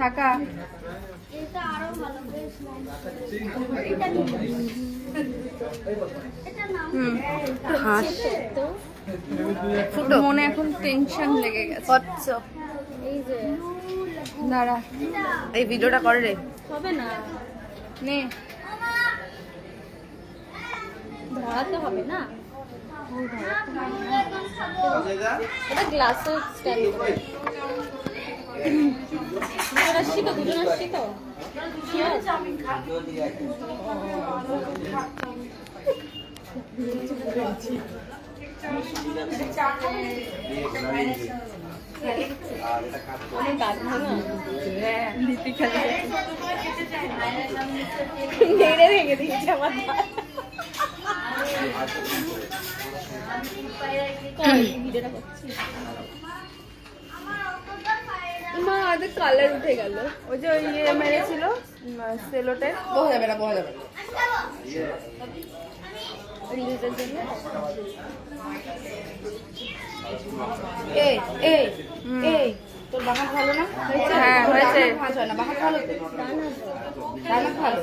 টাকা। এটা আরও ভালো বেশ এটা এটা নাম হুম হাঁস তো। ওর মনে এখন টেনশন লেগে গেছে। কচ্ছ এই যে দাঁড়া। এই ভিডিওটা করে রে। হবে না। নে। ধরাতে হবে না। এটা গ্লাসের স্ট্যান্ড তো দুজন আসছি তো মা ওদের কালার উঠে গেল। ওই যে ইয়ে মেরেছিল সেলোটে বোঝা যাবে না বোঝা যাবে জন্য এই এই এই তোর বাহার ভালো না? হ্যাঁ, হয়েছে। হয় না? ভালো তো? ভালো?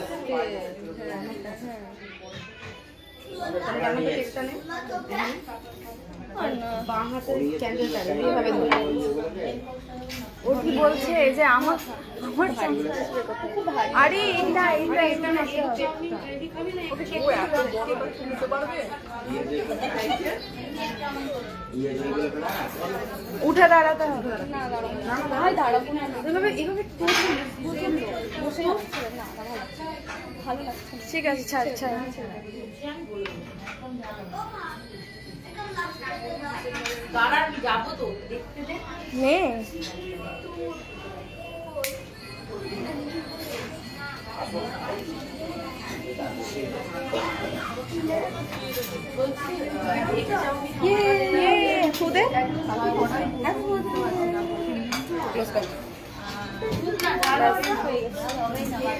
তাহলে বাঁ এইভাবে ধরে ও কি বলছে? যে আমার আমার? আরে এটা না উঠে দাঁড়াতে হবে। ভাই দাঁড়াবো না। এভাবে এভাবে বসে না ভালো লাগছে ঠিক আছে ছাড় ছাড় নে ইয়ে ইয়ে খুদে ক্লোজ কর ওইটা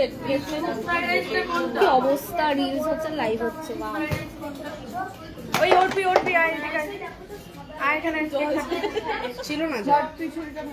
কি অবস্থা? রিলস হচ্ছে লাইভ হচ্ছে বা ওই ওরপি ওরপি আয় এদিকে আয়। আয় এখানে ছিল না তুই ছুরিটা নে।